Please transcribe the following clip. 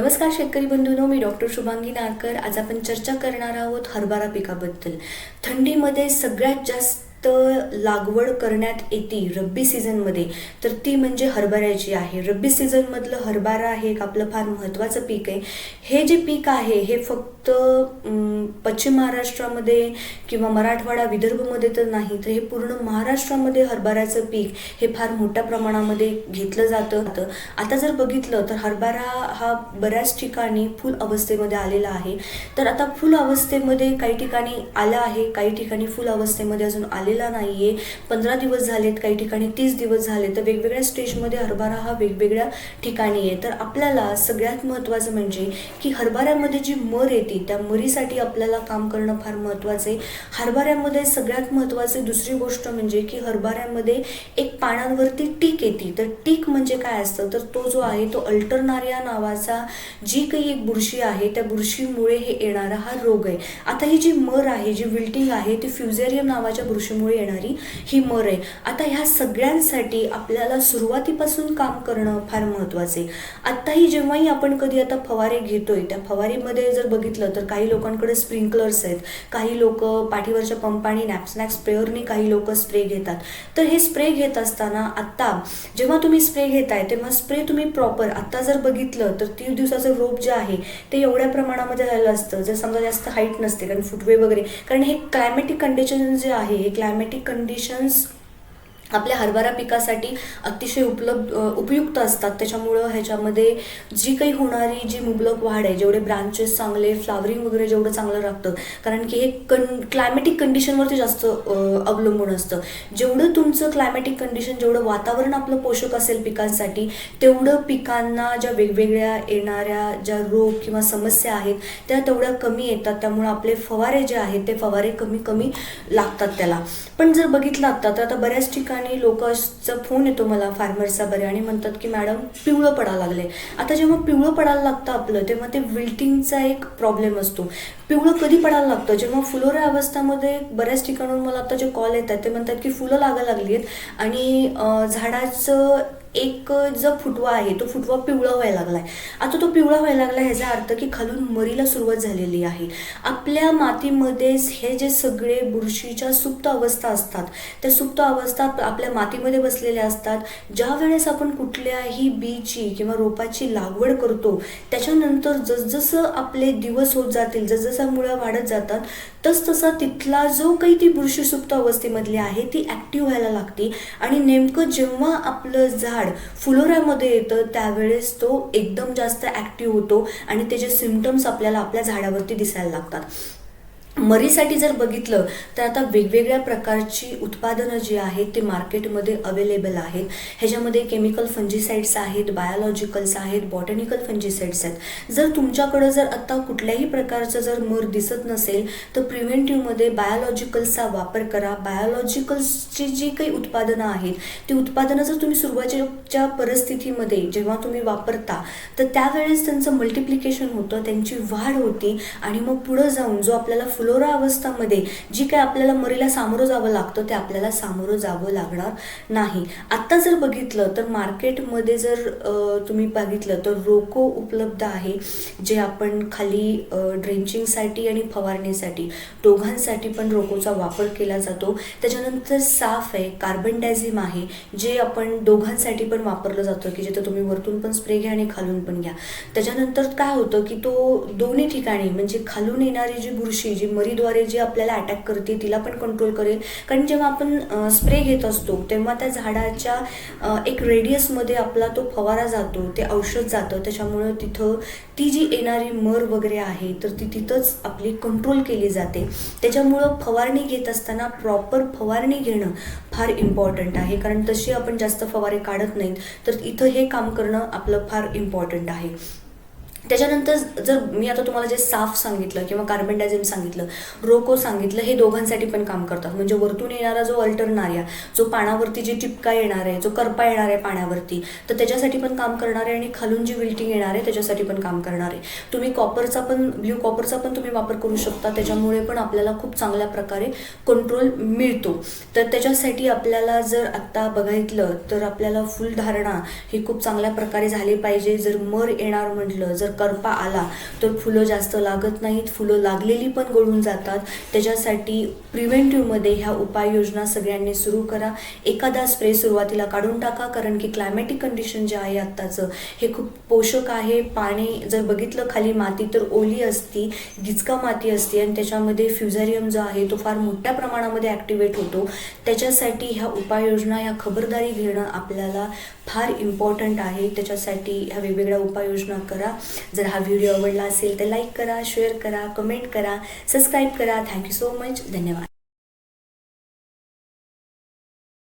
नमस्कार शेतकरी बंधूनो मी डॉक्टर शुभांगी नारकर. आज आपण चर्चा करणार आहोत हरभरा पिकाबद्दल. थंडीमध्ये सगळ्यात जास्त लागवड करण्यात येते रब्बी सीझनमध्ये तर ती म्हणजे हरभऱ्याची आहे. रब्बी सीझनमधलं हरभरा हे एक आपलं फार महत्त्वाचं पीक आहे. हे जे पीक आहे हे फक्त पश्चिम महाराष्ट्रामध्ये किंवा मराठवाडा विदर्भमध्ये तर नाही तर हे पूर्ण महाराष्ट्रामध्ये हरभऱ्याचं पीक हे फार मोठ्या प्रमाणामध्ये घेतलं जातं. आता जर बघितलं तर हरभरा हा बऱ्याच ठिकाणी फुल अवस्थेमध्ये आलेला आहे. तर आता फुल अवस्थेमध्ये काही ठिकाणी आला आहे काही ठिकाणी फुल अवस्थेमध्ये अजून आलेला नाहीये. पंधरा दिवस झालेत काही ठिकाणी तीस दिवस झाले तर वेगवेगळ्या स्टेजमध्ये हरभरा हा वेगवेगळ्या ठिकाणी आहे. तर आपल्याला सगळ्यात महत्त्वाचं म्हणजे की हरभऱ्यामध्ये जी मर येते त्या मरीसाठी आपल्याला काम करणं फार महत्त्वाचं आहे. हरभऱ्यामध्ये सगळ्यात महत्त्वाचं दुसरी गोष्ट म्हणजे की हरभऱ्यामध्ये एक पानांवरती टीक येते. तर टीक म्हणजे काय असतं? तर तो जो आहे तो अल्टरनारिया नावाचा जी काही एक बुरशी आहे त्या बुरशीमुळे हे येणारा हा रोग आहे. आता ही जी मर आहे जी विल्टिंग आहे ती फ्युझेरियम नावाच्या त्याच्यामुळे येणारी ही मर आहे. आता ह्या सगळ्यांसाठी आपल्याला सुरुवातीपासून काम करणं फार महत्त्वाचं आहे. आत्ताही जेव्हाही आपण कधी आता फवारे घेतोय त्या फवारीमध्ये जर बघितलं तर काही लोकांकडे स्प्रिंकलर्स आहेत. काही लोक पाठीवरच्या पंपाने नॅपस्नॅक स्प्रेअरनी काही लोक स्प्रे घेतात. तर हे स्प्रे घेत असताना आत्ता जेव्हा तुम्ही स्प्रे घेताय तेव्हा स्प्रे तुम्ही प्रॉपर आत्ता जर बघितलं तर तीन दिवसाचं रोप जे आहे ते एवढ्या प्रमाणामध्ये झालेलं असतं. जर समजा जास्त हाईट नसते कारण फुटवे वगैरे कारण हे क्लायमॅटिक कंडिशन जे आहे हे क्लायमॅटिक कंडिशन्स आपल्या हरभरा पिकासाठी अतिशय उपलब्ध उपयुक्त असतात. त्याच्यामुळं ह्याच्यामध्ये जी काही होणारी जी मुबलक वाढ आहे जेवढे ब्रांचेस चांगले फ्लावरिंग वगैरे जेवढं चांगलं लागतं कारण की हे कन क्लायमॅटिक कंडिशनवरती जास्त अवलंबून असतं. जेवढं तुमचं क्लायमॅटिक कंडिशन जेवढं वातावरण आपलं पोषक असेल पिकांसाठी तेवढं पिकांना ज्या वेगवेगळ्या येणाऱ्या ज्या रोग किंवा समस्या आहेत त्या तेवढ्या कमी येतात. त्यामुळे आपले फवारे जे आहेत ते फवारे कमी कमी लागतात त्याला. पण जर बघितलं आता तर आता बऱ्याच ठिकाणी लोकांचा फोन येतो मला फार्मर्सचा बरे आणि म्हणतात की मॅडम पिवळं पडायला लागले आता जेव्हा पिवळं पडायला लागतं आपलं तेव्हा ते विल्टिंगचा एक प्रॉब्लेम असतो. पिवळं कधी पडायला लागतं? जेव्हा फुलोऱ्या अवस्थामध्ये बऱ्याच ठिकाणून मला आता जे कॉल येतात ते म्हणतात की फुलं लागायला लागली आहेत आणि झाडाचं एक जो फुटवा आहे तो फुटवा पिवळा व्हायला लागलाय. आता तो पिवळा व्हायला लागला ह्याचा अर्थ की खालून मरीला सुरुवात झालेली आहे. आपल्या मातीमध्येच हे जे सगळे बुरशीच्या सुप्त अवस्था असतात त्या सुप्त अवस्था आपल्या मातीमध्ये बसलेल्या असतात. ज्या वेळेस आपण कुठल्याही बीची किंवा रोपाची लागवड करतो त्याच्यानंतर जसजसं आपले दिवस होत जातील जसजसा मुळं वाढत जातात तसतसा तिथला जो काही ती बुरशी सुप्त अवस्थेमधली आहे ती ॲक्टिव्ह व्हायला लागते. आणि नेमकं जेव्हा आपलं झाड फुलोऱ्यामध्ये येतं त्यावेळेस तो एकदम जास्त ॲक्टिव्ह होतो आणि त्याचे सिमटम्स आपल्याला आपल्या झाडावरती दिसायला लागतात. मरीसाठी जर बघितलं तर आता वेगवेगळ्या प्रकारची उत्पादनं जी आहेत ते मार्केटमध्ये अवेलेबल आहेत. ह्याच्यामध्ये केमिकल फंजीसाईड्स आहेत बायोलॉजिकल्स आहेत बॉटॅनिकल फंजीसाईड्स आहेत. जर तुमच्याकडं जर आत्ता कुठल्याही प्रकारचं जर मर दिसत नसेल तर प्रिव्हेंटिव्हमध्ये बायोलॉजिकल्सचा वापर करा. बायोलॉजिकल्सची जी काही उत्पादनं आहेत ती उत्पादनं जर तुम्ही सुरुवातीच्या परिस्थितीमध्ये जेव्हा तुम्ही वापरता तर त्यावेळेस त्यांचं मल्टिप्लिकेशन होतं त्यांची वाढ होती आणि मग पुढं जाऊन जो आपल्याला फ्लोरा अवस्थामध्ये जी काय आपल्याला मरीला सामोरं जावं लागतं ते आपल्याला सामोरं जावं लागणार नाही. आत्ता जर बघितलं तर मार्केटमध्ये जर तुम्ही बघितलं तर रोको उपलब्ध आहे जे आपण खाली ड्रेंचिंगसाठी आणि फवारणीसाठी दोघांसाठी पण रोकोचा वापर केला जातो. त्याच्यानंतर साफ आहे कार्बन डायझिम आहे जे आपण दोघांसाठी पण वापरलं जातं की जिथं तुम्ही वरतून पण स्प्रे घ्या आणि खालून पण घ्या. त्याच्यानंतर काय होतं की तो दोन्ही ठिकाणी म्हणजे खालून येणारी जी बुरशी जी मरीद्वारे जी आपल्याला अटॅक करते तिला पण कंट्रोल करेल. कारण जेव्हा आपण स्प्रे घेत असतो तेव्हा त्या झाडाच्या एक रेडियसमध्ये आपला तो फवारा जातो ते औषध जातं. त्याच्यामुळं तिथं ती जी येणारी मर वगैरे आहे तर ती तिथंच आपली कंट्रोल केली जाते. त्याच्यामुळं फवारणी घेत असताना प्रॉपर फवारणी घेणं फार इम्पॉर्टंट आहे. कारण तशी आपण जास्त फवारे काढत नाहीत तर इथं हे काम करणं आपलं फार इम्पॉर्टंट आहे. त्याच्यानंतर जर मी आता तुम्हाला जे साफ सांगितलं किंवा कार्बन डायझिम सांगितलं रोको सांगितलं हे दोघांसाठी पण काम करतात. म्हणजे वरतून येणारा जो अल्टरनार्या जो पाण्यावरती जी टिपका येणार आहे जो करपा येणार आहे पाण्यावरती तर त्याच्यासाठी पण काम करणार आहे आणि खालून जी विल्टिंग येणार आहे त्याच्यासाठी पण काम करणार आहे. तुम्ही कॉपरचा पण ब्ल्यू कॉपरचा पण तुम्ही वापर करू शकता. त्याच्यामुळे पण आपल्याला खूप चांगल्या प्रकारे कंट्रोल मिळतो. तर त्याच्यासाठी आपल्याला जर आत्ता बघितलं तर आपल्याला फुलधारणा ही खूप चांगल्या प्रकारे झाली पाहिजे. जर मर येणार म्हटलं जर करपा आला तर फुलं जास्त लागत नाहीत. फुलं लागलेली पण गळून जातात. त्याच्यासाठी प्रिव्हेंटिव्हमध्ये ह्या उपाययोजना सगळ्यांनी सुरू करा. एखादा स्प्रे सुरुवातीला काढून टाका कारण की क्लायमॅटिक कंडिशन जे आहे आत्ताचं हे खूप पोषक आहे. पाणी जर बघितलं खाली माती तर ओली असती गिचका माती असते आणि त्याच्यामध्ये फ्युझॅरियम जो आहे तो फार मोठ्या प्रमाणामध्ये ॲक्टिवेट होतो. त्याच्यासाठी ह्या उपाययोजना ह्या खबरदारी घेणं आपल्याला फार इम्पॉर्टंट आहे. त्याच्यासाठी ह्या वेगवेगळ्या उपाययोजना करा. जर हा व्हिडिओ आवडला असेल तर लाईक करा शेअर करा कमेंट करा सबस्क्राईब करा. थँक्यू सो मच धन्यवाद.